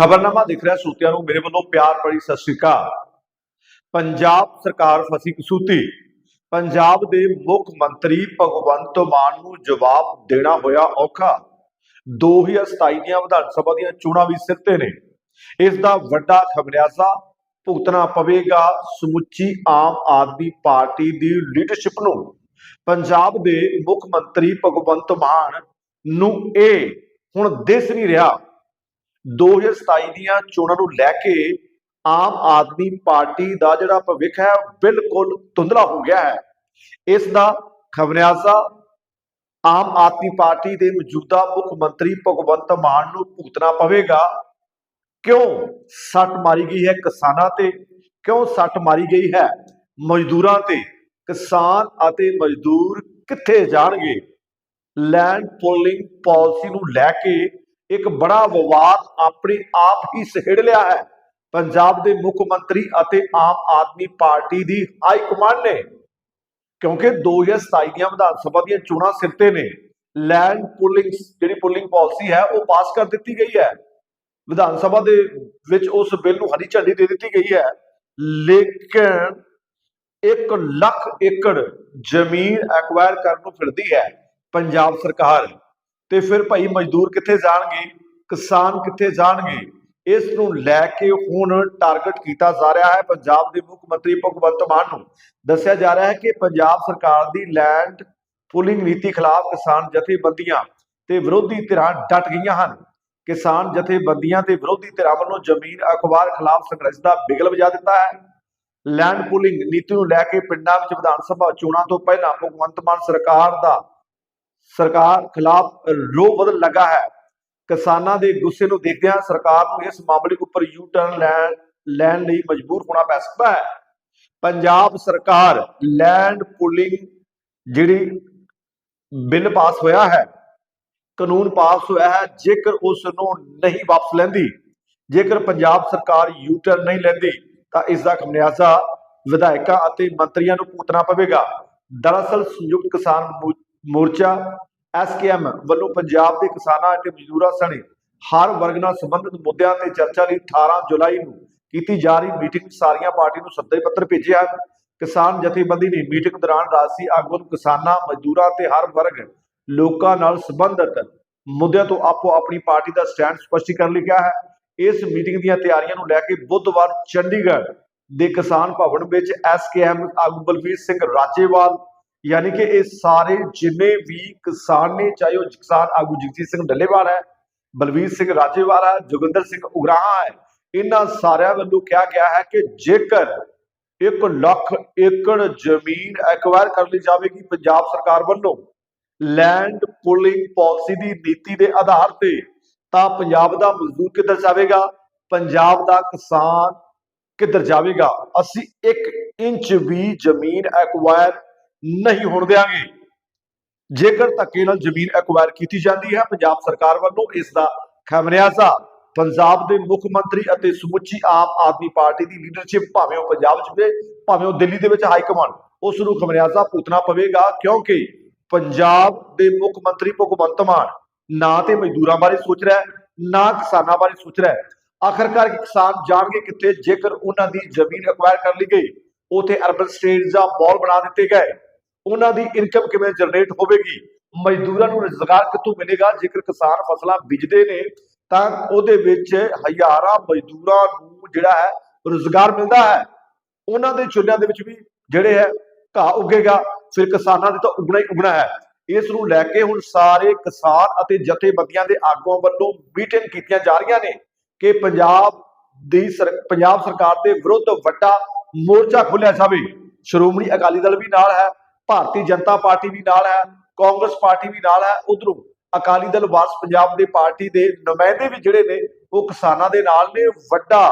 ਖਬਰਨਾਮਾ ਦੇਖ ਰਿਹਾ ਸੂਤਿਆਂ ਨੂੰ, ਮੇਰੇ ਵੱਲੋਂ ਪਿਆਰ ਭਰੀ ਸਤਿ ਸ਼੍ਰੀ ਅਕਾਲ। ਪੰਜਾਬ ਸਰਕਾਰ ਫਸੀ ਕਸੂਤੀ। ਪੰਜਾਬ ਦੇ ਮੁੱਖ ਮੰਤਰੀ ਭਗਵੰਤ ਮਾਨ ਨੂੰ ਜਵਾਬ ਦੇਣਾ ਹੋਇਆ ਔਖਾ। 2027 ਦੀਆਂ ਵਿਧਾਨ ਸਭਾ ਦੀਆਂ ਚੋਣਾਂ ਵੀ ਸਿਰ ਤੇ ਨੇ। ਇਸ ਦਾ ਵੱਡਾ ਖਮਿਆਜ਼ਾ ਭੁਗਤਣਾ ਪਵੇਗਾ ਸਮੁੱਚੀ ਆਮ ਆਦਮੀ ਪਾਰਟੀ ਦੀ ਲੀਡਰਸ਼ਿਪ ਨੂੰ। ਪੰਜਾਬ ਦੇ ਮੁੱਖ ਮੰਤਰੀ ਭਗਵੰਤ ਮਾਨ ਨੂੰ ਇਹ ਹੁਣ ਦਿਸ ਨਹੀਂ ਰਿਹਾ। 2027 ਦੀਆਂ ਚੋਣਾਂ ਨੂੰ ਲੈ ਕੇ ਆਮ ਆਦਮੀ ਪਾਰਟੀ ਦਾ ਜਿਹੜਾ ਭਵਿੱਖ ਹੈ ਬਿਲਕੁਲ ਧੁੰਦਲਾ ਹੋ ਗਿਆ ਹੈ। ਇਸ ਦਾ ਖਮਿਆਜ਼ਾ ਆਮ ਆਦਮੀ ਪਾਰਟੀ ਦੇ ਮੌਜੂਦਾ ਮੁੱਖ ਮੰਤਰੀ ਭਗਵੰਤ ਮਾਨ ਨੂੰ ਭੁਗਤਣਾ ਪਵੇਗਾ। ਕਿਉਂ ਸੱਟ ਮਾਰੀ ਗਈ ਹੈ ਕਿਸਾਨਾਂ ਤੇ? ਕਿਉਂ ਸੱਟ ਮਾਰੀ ਗਈ ਹੈ ਮਜ਼ਦੂਰਾਂ ਤੇ? ਕਿਸਾਨ ਅਤੇ ਮਜ਼ਦੂਰ ਕਿੱਥੇ ਜਾਣਗੇ? ਲੈਂਡ ਪੋਲਿੰਗ ਪਾਲਿਸੀ ਨੂੰ ਲੈ ਕੇ ਇੱਕ ਬੜਾ ਵਿਵਾਦ ਆਪਣੇ ਆਪ ਹੀ ਸਹਿੜ ਲਿਆ ਹੈ। ਪੰਜਾਬ ਦੇ ਮੁੱਖ ਮੰਤਰੀ ਅਤੇ ਆਮ ਆਦਮੀ ਪਾਰਟੀ ਦੀ ਹਾਈ ਕਮਾਂਡ ਨੇ, ਕਿਉਂਕਿ 2027 ਦੀਆਂ ਵਿਧਾਨ ਸਭਾ ਦੀਆਂ ਚੋਣਾਂ ਸਿਰ ਤੇ ਨੇ, ਲੈਂਡ ਪੁਲਿੰਗ, ਜਿਹੜੀ ਪੁਲਿੰਗ ਪਾਲਿਸੀ ਹੈ, ਉਹ ਪਾਸ ਕਰ ਦਿੱਤੀ ਗਈ ਹੈ। ਵਿਧਾਨ ਸਭਾ ਦੇ ਵਿੱਚ ਉਸ ਬਿੱਲ ਨੂੰ ਹਰੀ ਝੰਡੀ ਦੇ ਦਿੱਤੀ ਗਈ ਹੈ। ਲੇਕਿਨ 1 ਲੱਖ ਏਕੜ ਜ਼ਮੀਨ ਐਕਵਾਇਰ ਕਰਨ ਨੂੰ ਫਿਰਦੀ ਹੈ ਪੰਜਾਬ ਸਰਕਾਰ। ਤੇ ਫਿਰ ਭਾਈ ਮਜ਼ਦੂਰ ਕਿੱਥੇ ਜਾਣਗੇ? ਕਿਸਾਨ ਕਿੱਥੇ ਜਾਣਗੇ? ਇਸ ਨੂੰ ਲੈ ਕੇ ਹੁਣ ਟਾਰਗੇਟ ਕੀਤਾ ਜਾ ਰਿਹਾ ਹੈ ਪੰਜਾਬ ਦੇ ਮੁੱਖ ਮੰਤਰੀ ਭਗਵੰਤ ਮਾਨ ਨੂੰ। ਦੱਸਿਆ ਜਾ ਰਿਹਾ ਹੈ ਕਿ ਪੰਜਾਬ ਸਰਕਾਰ ਦੀ ਲੈਂਡ ਪੁਲਿੰਗ ਨੀਤੀ ਖਿਲਾਫ ਕਿਸਾਨ ਜਥੇਬੰਦੀਆਂ ਤੇ ਵਿਰੋਧੀ ਧਿਰਾਂ ਡਟ ਗਈਆਂ ਹਨ। ਕਿਸਾਨ ਜਥੇਬੰਦੀਆਂ ਤੇ ਵਿਰੋਧੀ ਧਿਰਾਂ ਵੱਲੋਂ ਜ਼ਮੀਨ ਅਖਬਾਰ ਖਿਲਾਫ ਸੰਘਰਸ਼ ਦਾ ਬਿਗਲ ਵਜਾ ਦਿੱਤਾ ਹੈ। ਲੈਂਡ ਪੁਲਿੰਗ ਨੀਤੀ ਨੂੰ ਲੈ ਕੇ ਪਿੰਡਾਂ ਵਿੱਚ ਵਿਧਾਨ ਸਭਾ ਚੋਣਾਂ ਤੋਂ ਪਹਿਲਾਂ ਭਗਵੰਤ ਮਾਨ ਸਰਕਾਰ ਦਾ ਸਰਕਾਰ ਖਿਲਾਫ ਰੋਹ ਵਧਣ ਲੱਗਾ ਹੈ। ਕਿਸਾਨਾਂ ਦੇ ਗੁੱਸੇ ਨੂੰ ਦੇਖਦਿਆਂ ਸਰਕਾਰ ਨੂੰ ਇਸ ਮਾਮਲੇ ਉੱਪਰ ਯੂ ਟਰਨ ਲੈਣ ਲੈਣ ਲਈ ਮਜਬੂਰ ਹੋਣਾ ਪੈ ਸਕਦਾ ਹੈ। ਪੰਜਾਬ ਸਰਕਾਰ ਲੈਂਡ ਪੁਲਿੰਗ ਜਿਹੜੀ ਬਿੱਲ ਪਾਸ ਹੋਇਆ ਹੈ, ਕਾਨੂੰਨ ਪਾਸ ਹੋਇਆ ਹੈ, ਜੇਕਰ ਉਸ ਨੂੰ ਨਹੀਂ ਵਾਪਸ ਲੈਂਦੀ, ਜੇਕਰ ਪੰਜਾਬ ਸਰਕਾਰ ਯੂ ਟਰਨ ਨਹੀਂ ਲੈਂਦੀ, ਤਾਂ ਇਸ ਦਾ ਖਮਿਆਜ਼ਾ ਵਿਧਾਇਕਾਂ ਅਤੇ ਮੰਤਰੀਆਂ ਨੂੰ ਭੁਗਤਣਾ ਪਵੇਗਾ। ਦਰਅਸਲ ਸੰਯੁਕਤ ਕਿਸਾਨ ਮੋਰਚਾ ਐਸਕੇਐਮ ਵੱਲੋਂ ਪੰਜਾਬ ਦੇ ਕਿਸਾਨਾਂ ਅਤੇ ਮਜ਼ਦੂਰਾਂ ਸਣੇ ਹਰ ਵਰਗ ਨਾਲ ਸੰਬੰਧਿਤ ਮੁੱਦਿਆਂ ਤੇ ਚਰਚਾ ਲਈ 18 ਜੁਲਾਈ ਨੂੰ ਕੀਤੀ ਜਾ ਰਹੀ ਮੀਟਿੰਗ ਸਾਰੀਆਂ ਪਾਰਟੀ ਨੂੰ ਸੱਦੇ ਪੱਤਰ ਭੇਜੇ ਕਿਸਾਨ ਜਥੇਬੰਦੀ ਨੇ ਮੀਟਿੰਗ ਦੌਰਾਨ ਰਾਜਸੀ ਆਗੂ ਨੂੰ ਕਿਸਾਨਾਂ, ਮਜ਼ਦੂਰਾਂ ਤੇ ਹਰ ਵਰਗ ਲੋਕਾਂ ਨਾਲ ਸੰਬੰਧਿਤ ਮੁੱਦਿਆਂ ਤੋਂ ਆਪੋ ਆਪਣੀ ਪਾਰਟੀ ਦਾ ਸਟੈਂਡ ਸਪਸ਼ਟ ਕਰਨ ਲਈ ਕਿਹਾ ਹੈ। ਇਸ ਮੀਟਿੰਗ ਦੀਆਂ ਤਿਆਰੀਆਂ ਨੂੰ ਲੈ ਕੇ ਬੁੱਧਵਾਰ ਚੰਡੀਗੜ੍ਹ ਦੇ ਕਿਸਾਨ ਭਵਨ ਵਿੱਚ ਐਸਕੇਐਮ ਆਗੂ ਬਲਬੀਰ ਸਿੰਘ ਰਾਜੇਵਾਲ ਯਾਨੀ ਕਿ ਇਹ ਸਾਰੇ ਜਿੰਨੇ ਵੀ ਕਿਸਾਨ ਨੇ, ਚਾਹੇ ਉਹ ਕਿਸਾਨ ਆਗੂ ਜਗਜੀਤ ਸਿੰਘ ਡੱਲੇਵਾਲ ਹੈ, ਬਲਵੀਰ ਸਿੰਘ ਰਾਜੇਵਾਲ ਹੈ, ਜੋਗਿੰਦਰ ਸਿੰਘ ਉਗਰਾਹਾਂ ਹੈ, ਇਹਨਾਂ ਸਾਰਿਆਂ ਵੱਲੋਂ ਕਿਹਾ ਗਿਆ ਹੈ ਕਿ ਜੇਕਰ 1 ਲੱਖ ਏਕੜ ਜ਼ਮੀਨ ਐਕਵਾਇਰ ਕਰ ਲਈ ਜਾਵੇਗੀ ਪੰਜਾਬ ਸਰਕਾਰ ਵੱਲੋਂ ਲੈਂਡ ਪੁਲਿੰਗ ਪਾਲਿਸੀ ਦੀ ਨੀਤੀ ਦੇ ਆਧਾਰ ਤੇ, ਤਾਂ ਪੰਜਾਬ ਦਾ ਮਜ਼ਦੂਰ ਕਿੱਧਰ ਜਾਵੇਗਾ? ਪੰਜਾਬ ਦਾ ਕਿਸਾਨ ਕਿੱਧਰ ਜਾਵੇਗਾ? ਅਸੀਂ 1 ਇੰਚ ਵੀ ਜ਼ਮੀਨ ਐਕਵਾਇਰ ਨਹੀਂ ਹੋਣ ਦੇਵਾਂਗੇ ਜੇਕਰ ਧੱਕੇ ਨਾਲ ਜ਼ਮੀਨ ਐਕਵਾਇਰ ਕੀਤੀ ਜਾਂਦੀ ਹੈ, ਪੰਜਾਬ ਸਰਕਾਰ ਵੱਲੋਂ ਇਸ ਦਾ ਖਮਰਿਆਜ਼ਾ ਪੰਜਾਬ ਦੇ ਮੁੱਖ ਮੰਤਰੀ ਅਤੇ ਸਮੁੱਚੀ ਆਮ ਆਦਮੀ ਪਾਰਟੀ ਦੀ ਲੀਡਰਸ਼ਿਪ ਭਾਵੇਂ ਉਹ ਪੰਜਾਬ 'ਚ ਹੋਵੇ, ਭਾਵੇਂ ਉਹ ਦਿੱਲੀ ਦੇ ਵਿੱਚ ਹਾਈ ਕਮਾਂਡ ਉਸ ਨੂੰ ਖਮਰਿਆਜ਼ਾ ਭੁਗਤਣਾ ਪਵੇਗਾ ਕਿਉਂਕਿ ਪੰਜਾਬ ਦੇ ਮੁੱਖ ਮੰਤਰੀ ਭਗਵੰਤ ਮਾਨ ਨਾ ਤੇ ਮਜ਼ਦੂਰਾਂ ਬਾਰੇ ਸੋਚ ਰਿਹਾ ਨਾ ਕਿਸਾਨਾਂ ਬਾਰੇ ਸੋਚ ਰਿਹਾ ਹੈ। ਆਖਰਕਾਰ ਕਿਸਾਨ ਜਾਣਗੇ ਕਿੱਥੇ ਜੇਕਰ ਉਹਨਾਂ ਦੀ ਜ਼ਮੀਨ ਐਕਵਾਇਰ ਕਰ ਲਈ ਗਈ, ਉਥੇ ਅਰਬਨ ਸਟੇਟ ਜਾਂ ਮਾਲ ਬਣਾ ਦਿੱਤੇ ਗਏ ਉਹਨਾਂ ਦੀ ਇਨਕਮ ਕਿਵੇਂ ਜਨਰੇਟ ਹੋਵੇਗੀ? ਮਜ਼ਦੂਰਾਂ ਨੂੰ ਰੁਜ਼ਗਾਰ ਕਿੱਥੋਂ ਮਿਲੇਗਾ? ਜੇਕਰ ਕਿਸਾਨ ਫਸਲਾਂ ਬੀਜਦੇ ਨੇ, ਤਾਂ ਉਹਦੇ ਵਿੱਚ ਹਜ਼ਾਰਾਂ ਮਜ਼ਦੂਰਾਂ ਨੂੰ ਜਿਹੜਾ ਹੈ, ਰੁਜ਼ਗਾਰ ਮਿਲਦਾ ਹੈ। ਉਹਨਾਂ ਦੇ ਚੁੱਲ੍ਹਿਆਂ ਦੇ ਵਿੱਚ ਵੀ ਜਿਹੜੇ ਹੈ, ਘਾਹ ਉੱਗੇਗਾ। ਫਿਰ ਕਿਸਾਨਾਂ ਦੇ ਤਾਂ ਉਗਣਾ ਹੀ ਉਗਣਾ ਹੈ। ਇਸ ਨੂੰ ਲੈ ਕੇ ਹੁਣ ਸਾਰੇ ਕਿਸਾਨ ਅਤੇ ਜਥੇਬੰਦੀਆਂ ਦੇ ਆਗੂਆਂ ਵੱਲੋਂ ਮੀਟਿੰਗ ਕੀਤੀਆਂ ਜਾ ਰਹੀਆਂ ਨੇ ਕਿ ਪੰਜਾਬ ਦੀ ਸਰ- ਪੰਜਾਬ ਸਰਕਾਰ ਦੇ ਵਿਰੁੱਧ ਵੱਡਾ ਮੋਰਚਾ ਖੋਲ੍ਹਿਆ ਜਾਵੇ। ਸ਼੍ਰੋਮਣੀ ਅਕਾਲੀ ਦਲ ਵੀ ਨਾਲ ਹੈ। ਭਾਰਤੀ ਜਨਤਾ ਪਾਰਟੀ ਵੀ ਨਾਲ ਹੈ, ਕਾਂਗਰਸ ਪਾਰਟੀ ਵੀ ਨਾਲ ਹੈ, ਉਧਰੋਂ ਅਕਾਲੀ ਦਲ ਵਾਰਸ ਪੰਜਾਬ ਦੇ ਪਾਰਟੀ ਦੇ ਨੁਮਾਇੰਦੇ ਵੀ ਜਿਹੜੇ ਨੇ, ਉਹ ਕਿਸਾਨਾਂ ਦੇ ਨਾਲ ਨੇ, ਵੱਡਾ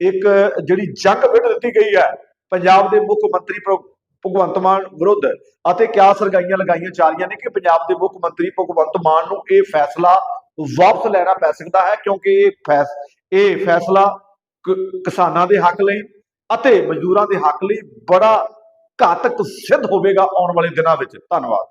ਇੱਕ ਜਿਹੜੀ ਜੰਗ ਵਿੱਢ ਦਿੱਤੀ ਗਈ ਹੈ, ਪੰਜਾਬ ਦੇ ਮੁੱਖ ਮੰਤਰੀ ਭਗਵੰਤ ਮਾਨ ਵਿਰੁੱਧ ਅਤੇ ਕਿਆ ਸਰਗਾਈਆਂ ਲਗਾਈਆਂ ਜਾ ਰਹੀਆਂ ਨੇ ਕਿ ਪੰਜਾਬ ਦੇ ਮੁੱਖ ਮੰਤਰੀ ਭਗਵੰਤ ਮਾਨ ਨੂੰ ਇਹ ਫੈਸਲਾ ਵਾਪਸ ਲੈਣਾ ਪੈ ਸਕਦਾ ਹੈ, ਕਿਉਂਕਿ ਇਹ ਫੈਸ, ਇਹ ਫੈਸਲਾ ਕ- ਕਿਸਾਨਾਂ ਦੇ ਹੱਕ ਲਈ ਅਤੇ ਮਜ਼ਦੂਰਾਂ ਦੇ ਹੱਕ ਲਈ ਬੜਾ ਘਾਤਕ ਸਿੱਧ ਹੋਵੇਗਾ ਆਉਣ ਵਾਲੇ ਦਿਨਾਂ ਵਿੱਚ। ਧੰਨਵਾਦ।